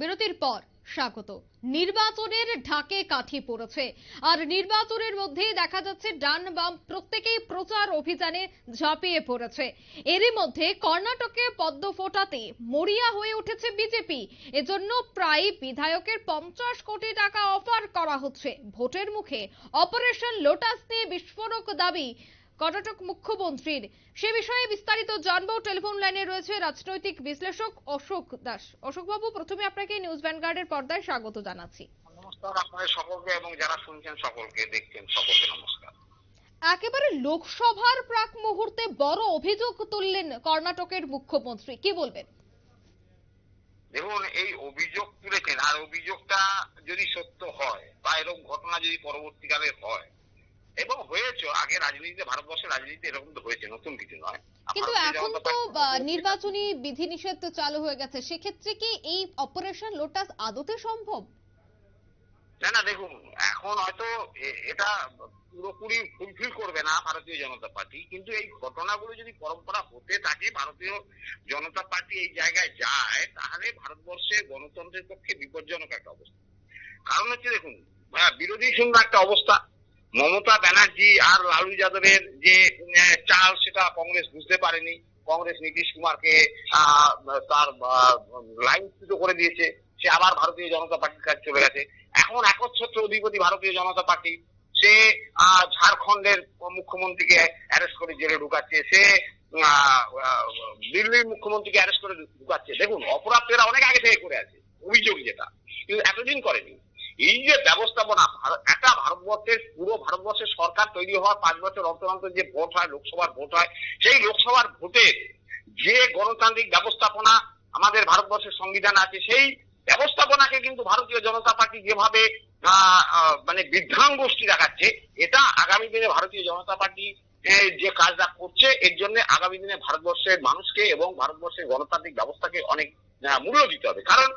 বিরতির পর স্বাগত। নির্বাচনের ঢাকে কাঠি পড়েছে। আর নির্বাচনের মধ্যেই দেখা যাচ্ছে ডান বাম প্রত্যেকেই প্রচার অভিযানে ঝাঁপিয়ে পড়েছে। এরই মধ্যে কর্ণাটকে পদ্ম ফোটাতে মরিয়া হয়ে উঠেছে বিজেপি। এজন্য প্রায় বিধায়কের পঞ্চাশ কোটি টাকা অফার করা হচ্ছে। ভোটের মুখে অপারেশন লোটাস নিয়ে বিস্ফোরক দাবি কর্ণাটক মুখ্যমন্ত্রীর। সে বিষয়ে বিস্তারিত জানব। টেলিফোন লাইনে রয়েছে রাজনৈতিক বিশ্লেষক অশোক দাস। অশোকবাবু প্রথমে আপনাকে নিউজ ভ্যানগার্ডের পর্দায় স্বাগত জানাচ্ছি। নমস্কার আপনাদের সকলকে এবং যারা শুনছেন সকলকে দেখছেন সকলকে নমস্কার। একেবারে লোকসভার প্রাক মুহূর্তে বড় অভিযোগ তুললেন কর্ণাটকের মুখ্যমন্ত্রী। কি বলবেন? দেখুন এই অভিযোগ তুলেছেন। আর অভিযোগটা যদি সত্য হয় বা এরকম ঘটনা যদি পরবর্তীকালে হয় এবং হয়েছে আগে রাজনীতিতে ভারতবর্ষের রাজনীতিতে এরকম তো হয়েছে নতুন কিছু নয়। কিন্তু এখন তো নির্বাচনী বিধিনিষেধ তো চালু হয়ে গেছে সেক্ষেত্রে কি এই অপারেশন লোটাস আদতে সম্ভব? না না দেখুন এখন হয়তো এটা পুরোপুরি ফুলফিল করবে না ভারতীয় জনতা পার্টি কিন্তু এই ঘটনাগুলো যদি পরম্পরা হতে থাকে ভারতীয় জনতা পার্টি এই জায়গায় যায় তাহলে ভারতবর্ষে গণতন্ত্রের পক্ষে বিপজ্জনক একটা অবস্থা। কারণ হচ্ছে দেখুন বিরোধী শূন্য একটা অবস্থা মমতা ব্যানার্জি আর লালু যাদবের যে চাল, সেটা কংগ্রেস বুঝতে পারেনি। কংগ্রেস নীতিশ কুমারকে তার লাইনচ্যুত করে দিয়েছে। সে আবার ভারতীয় জনতা পার্টির কাছে চলে গেছে। এখন একচ্ছত্র অধিপতি ভারতীয় জনতা পার্টি, সে ঝাড়খণ্ডের মুখ্যমন্ত্রীকে অ্যারেস্ট করে জেলে ঢুকাচ্ছে। সে দিল্লির মুখ্যমন্ত্রীকে অ্যারেস্ট করে ঢুকাচ্ছে। দেখুন, অপরাধ এরা অনেক আগে থেকে করে আছে, অভিযোগ যেটা। কিন্তু এতদিন করেনি। এই যে ব্যবস্থাপনা একটা ভারতবর্ষের পুরো ভারতবর্ষের সরকার তৈরি হওয়ার পাঁচ বছর অন্তর অন্তর যে ভোট হয়, লোকসভার ভোট হয়, সেই লোকসভার ভোটের যে গণতান্ত্রিক ব্যবস্থাপনা আমাদের ভারতবর্ষের সংবিধান আছে, সেই ব্যবস্থাপনাকে কিন্তু ভারতীয় জনতা পার্টি যেভাবে মানে বিভ্রাঙ্গোষ্ঠী দেখাচ্ছে, এটা আগামী দিনে ভারতীয় জনতা পার্টি যে কাজটা করছে, এর জন্য আগামী দিনে ভারতবর্ষের মানুষকে এবং ভারতবর্ষের গণতান্ত্রিক ব্যবস্থাকে অনেক মূল্য দিতে হবে। কারণ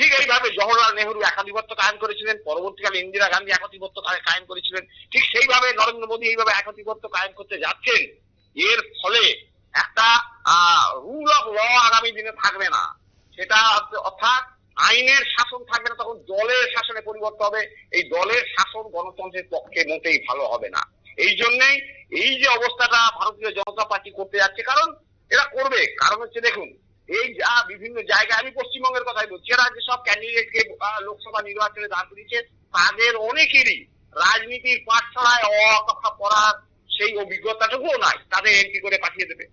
ঠিক এইভাবে জওহরলাল নেহরু একাধিপত্য কায়েম করেছিলেন, পরবর্তীকালে ইন্দিরা গান্ধী একাধিপত্য কায়ে- কায়েম করেছিলেন। ঠিক সেইভাবে নরেন্দ্র মোদী এইভাবে একাধিপত্য কায়েম করতে যাচ্ছেন, এর ফলে একটা রুল অফ ল আগামী দিনে থাকবে না। সেটা অর্থাৎ আইনের শাসন থাকবে না, তখন দলের শাসনে পরিবর্তন হবে। এই দলের শাসন গণতন্ত্রের পক্ষে মোটেই ভালো হবে না। এই জন্যেই এই যে অবস্থাটা ভারতীয় জনতা পার্টি করতে যাচ্ছে, কারণ এরা করবে। কারণ হচ্ছে, দেখুন এই যা বিভিন্ন জায়গায়, আমি পশ্চিমবঙ্গের কথাই বলছি, এরা যে সব ক্যান্ডিডেটকে লোকসভা নির্বাচনে দাঁড় করিয়েছে, তাদের অনেকেরই রাজনীতির পাঠশালায় অ কথা পড়ার সেই অভিজ্ঞতাটুকুও নাই, তাদের এন্ট্রি করে পাঠিয়ে দেবে।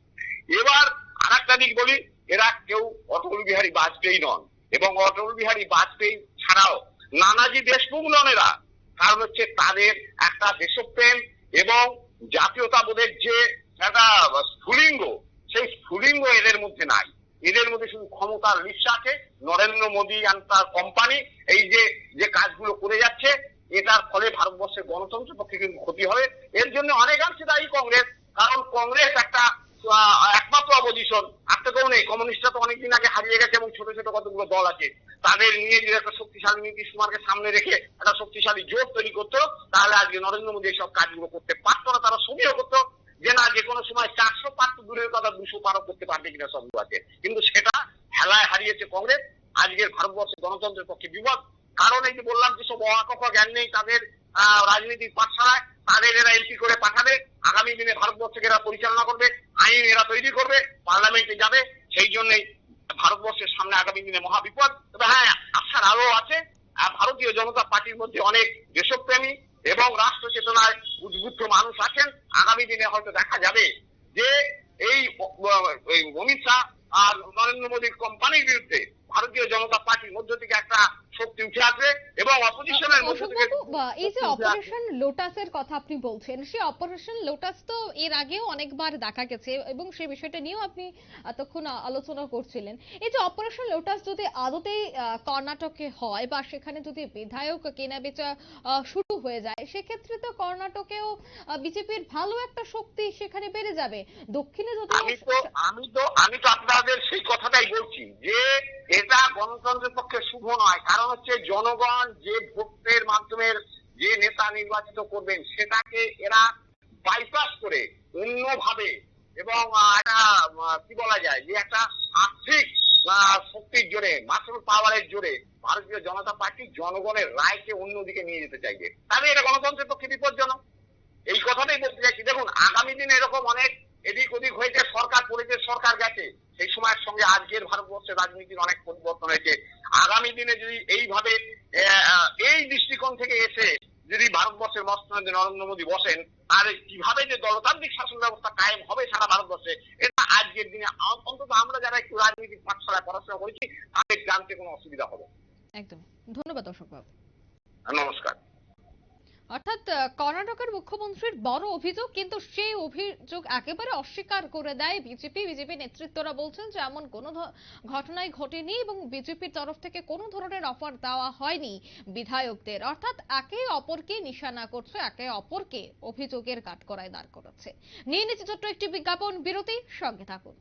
এবার আর একটা দিক বলি, এরা কেউ অটল বিহারী বাজপেয়ী নন, এবং অটল বিহারী বাজপেয়ী ছাড়াও নানাজি দেশমুখ নন এরা। কারণ হচ্ছে তাদের একটা দেশপ্রেম এবং জাতীয়তাবোধের যে একটা স্ফুলিঙ্গ, সেই স্ফুলিঙ্গ এদের মধ্যে নাই। এদের মধ্যে শুধু ক্ষমতার লিপ্সা আছে। নরেন্দ্র মোদী আর তার কোম্পানি এই যে যে কাজগুলো করে যাচ্ছে, এটার ফলে ভারতবর্ষের গণতন্ত্রের পক্ষে কিন্তু ক্ষতি হবে। এর জন্য অনেকাংশে দায়ী কংগ্রেস। কারণ কংগ্রেস একটা একমাত্র অপোজিশন আর তো কেউ নেই। কমিউনিস্টরা তো অনেকদিন আগে হারিয়ে গেছে এবং ছোট ছোট কতগুলো দল আছে। তাদের নিয়ে যদি একটা শক্তিশালী নীতিশ কুমারকে সামনে রেখে একটা শক্তিশালী জোট তৈরি করতো, তাহলে আজকে নরেন্দ্র মোদী এইসব কাজগুলো করতে পারতো না, তারা ছবিও করতো। যে না যে কোনো সময় চারশো পার দূরের কথা দুশো পারও করতে পারবে কিনা সন্দেহ আছে। কিন্তু সেটা হেলায় হারিয়েছে কংগ্রেস আজকের ভারতবর্ষের গণতন্ত্রের পক্ষে বিপদ। কারণ এই যে বললাম যে সব অকফা জ্ঞান নেই তাদের আহ, রাজনীতির পাঠশালায় তাদের এরা এমপি করে পাঠাবে আগামী দিনে ভারতবর্ষকে এরা পরিচালনা করবে আইন এরা তৈরি করবে পার্লামেন্টে যাবে সেই জন্যই ভারতবর্ষের সামনে আগামী দিনে মহাবিপদ তবে হ্যাঁ আশার আলো আছে ভারতীয় জনতা পার্টির মধ্যে অনেক দেশপ্রেমী এবং রাষ্ট্র চেতনায় উদ্বুদ্ধ মানুষ আছেন। আগামী দিনে হয়তো দেখা যাবে যে এই অমিত শাহ আর নরেন্দ্র মোদীর কোম্পানির বিরুদ্ধে ভারতীয় জনতা পার্টির মধ্য থেকে একটা শক্তি উঠে আসবে এবং অপোজিশনের মধ্য থেকে এই যে। অপারেশন লোটাসের কথা আপনি বলছেন সেই অপারেশন লোটাস তো এর আগেও অনেকবার দেখা গেছে এবং সেই বিষয়টা নিয়েও আপনি এতক্ষণ আলোচনা করছিলেন এই যে অপারেশন লোটাস যদি আদতেই কর্ণাটকে হয় বা সেখানে যদি বিধায়ক কেনা বেচা শুরু হয়ে যায় সেক্ষেত্রে তো কর্ণাটকেও বিজেপির ভালো একটা শক্তি সেখানে বেড়ে যাবে দক্ষিণে যদি আমি তো আমি তো আমি তো আপনাদের সেই কথাটাই বলছি যে এটা গণতন্ত্রের পক্ষে শুভ নয়। কারণ হচ্ছে জনগণ যে ভোটের মাধ্যমে যে নেতা নির্বাচিত করবেন, সেটাকে এরা বাইপাস করে অন্যভাবে এবং একটা কি বলা যায়, যে একটা আর্থিক শক্তির জোরে মাসুল পাওয়ারের জোরে ভারতীয় জনতা পার্টি জনগণের রায়কে অন্যদিকে নিয়ে যেতে চাইবে। তাহলে এটা গণতন্ত্রের পক্ষে বিপজ্জনক। এই কথাটাই বলতে চাইছি। দেখুন, আগামী দিনে এরকম অনেক এদিক ওদিক হয়েছে, সরকার পড়েছে, সরকার গেছে। সেই সময়ের সঙ্গে আজকের ভারতবর্ষের রাজনীতির অনেক পরিবর্তন হয়েছে। আগামী দিনে যদি এইভাবে এই দৃষ্টিকোণ থেকে এসে যদি ভারতবর্ষের মস্তানে নরেন্দ্র মোদী বসেন আর কীভাবে যে দলতান্ত্রিক শাসন ব্যবস্থা কায়েম হবে সারা ভারতবর্ষে এটা আজকের দিনে অন্তত আমরা যারা একটু রাজনৈতিক পাঠশালায় পড়াশোনা করেছি তাদের জানতে কোনো অসুবিধা হবে। একদম। ধন্যবাদ অশোক বাবু নমস্কার। অর্থাৎ কর্ণাটকের মুখ্যমন্ত্রীর বড় অভিযোগ, কিন্তু সেই অভিযোগ একেবারে অস্বীকার করে দেয় বিজেপি। বিজেপি নেতৃত্বরা বলছেন যে এমন কোনো ঘটনাই ঘটেনি এবং বিজেপির তরফ থেকে কোনো ধরনের অফার দেওয়া হয়নি বিধায়কদের। অর্থাৎ, একে অপরকে নিশানা করছে, একে অপরকে অভিযোগের কাঠগড়ায় দাঁড় করাচ্ছে। নিয়ে নিচ্ছে ছোট্ট একটি বিজ্ঞাপন। বিরতি, সঙ্গে থাকুন।